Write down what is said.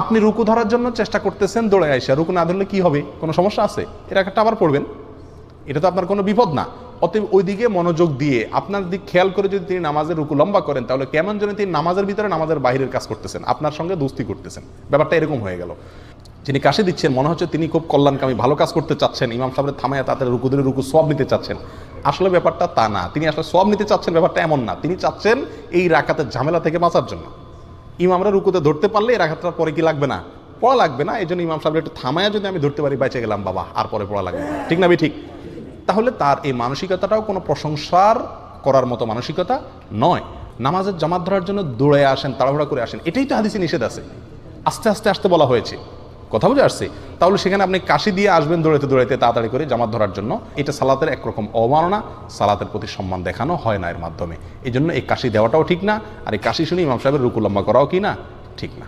আপনি রুকু ধরার জন্য চেষ্টা করতেছেন দৌড়ে আইসা। রুকু না ধরলে কি হবে? কোনো সমস্যা আছে? এর একটা আবার পড়বেন। এটা তো আপনার কোনো বিপদ না। অতএব ওইদিকে মনোযোগ দিয়ে আপনার দিক খেয়াল করে যদি তিনি নামাজের রুকু লম্বা করেন, তাহলে কেমন যেন তিনি নামাজের ভিতরে নামাজের বাইরের কাজ করতেছেন, আপনার সঙ্গে দোস্তি করতেছেন। ব্যাপারটা এরকম হয়ে গেল। যিনি কাশি দিচ্ছেন, মনে হচ্ছে তিনি খুব কল্যাণকামী, ভালো কাজ করতে চাচ্ছেন। ইমাম সাহেবের থামায় তাদের রুকু ধরে রুকু সব নিতে চাচ্ছেন। আসলে ব্যাপারটা তা না। তিনি আসলে সব নিতে চাচ্ছেন, ব্যাপারটা এমন না। তিনি চাচ্ছেন এই রাকাতের ঝামেলা থেকে বাঁচার জন্য। ইমামরা রুকুতে ধরতে পারলে এর আঘাতটা পরে কি লাগবে না? পড়া লাগবে না এই জন্য ইমাম সাহেব একটু থামায়া যদি আমি ধরতে পারি বেঁচে গেলাম বাবা, আর পরে পড়া লাগবে ঠিক না ঠিক। তাহলে তার এই মানসিকতাটাও কোনো প্রশংসার করার মতো মানসিকতা নয়। নামাজের জামাত ধরার জন্য দৌড়ে আসেন, তাড়াহুড়া করে আসেন, এটাই তো হাদিসে নিষেধ আছে। আস্তে আস্তে, আসতে বলা হয়েছে। কথা বুঝে আসছে? তাহলে সেখানে আপনি কাশি দিয়ে আসবেন দৌড়াইতে দৌড়াইতে তাড়াতাড়ি করে জামাত ধরার জন্য। এটা সালাতের একরকম অবমাননা, সালাতের প্রতি সম্মান দেখানো হয় না এর মাধ্যমে। এই জন্য এই কাশি দেওয়াটাও ঠিক না, আর এই কাশি শুনে ইমাম সাহেবের রুকু লম্বা করাও কি না? ঠিক না।